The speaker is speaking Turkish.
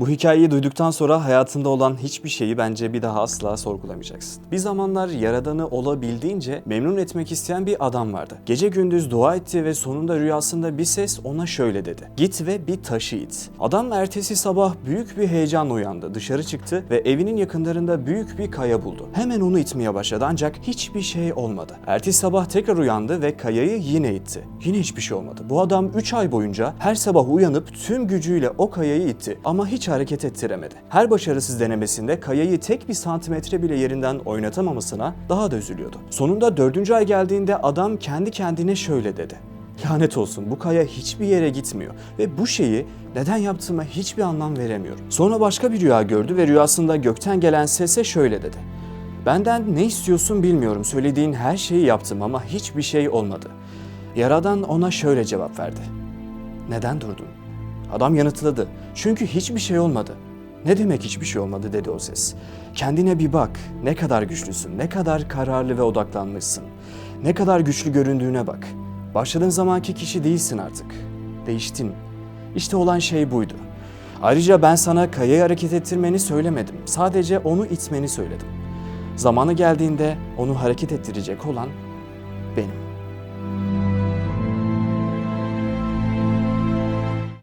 Bu hikayeyi duyduktan sonra hayatında olan hiçbir şeyi bence bir daha asla sorgulamayacaksın. Bir zamanlar Yaradan'ı olabildiğince memnun etmek isteyen bir adam vardı. Gece gündüz dua etti ve sonunda rüyasında bir ses ona şöyle dedi. Git ve bir taşı it. Adam ertesi sabah büyük bir heyecanla uyandı. Dışarı çıktı ve evinin yakınlarında büyük bir kaya buldu. Hemen onu itmeye başladı ancak hiçbir şey olmadı. Ertesi sabah tekrar uyandı ve kayayı yine itti. Yine hiçbir şey olmadı. Bu adam 3 ay boyunca her sabah uyanıp tüm gücüyle o kayayı itti ama hiç hareket ettiremedi. Her başarısız denemesinde kayayı tek bir santimetre bile yerinden oynatamamasına daha da üzülüyordu. Sonunda dördüncü ay geldiğinde adam kendi kendine şöyle dedi. Lanet olsun bu kaya hiçbir yere gitmiyor ve bu şeyi neden yaptığıma hiçbir anlam veremiyorum. Sonra başka bir rüya gördü ve rüyasında gökten gelen sese şöyle dedi. Benden ne istiyorsun bilmiyorum. Söylediğin her şeyi yaptım ama hiçbir şey olmadı. Yaradan ona şöyle cevap verdi. Neden durdun? Adam yanıtladı. Çünkü hiçbir şey olmadı. Ne demek hiçbir şey olmadı dedi o ses. Kendine bir bak. Ne kadar güçlüsün, ne kadar kararlı ve odaklanmışsın. Ne kadar güçlü göründüğüne bak. Başladığın zamanki kişi değilsin artık. Değiştin. İşte olan şey buydu. Ayrıca ben sana kayayı hareket ettirmeni söylemedim. Sadece onu itmeni söyledim. Zamanı geldiğinde onu hareket ettirecek olan benim.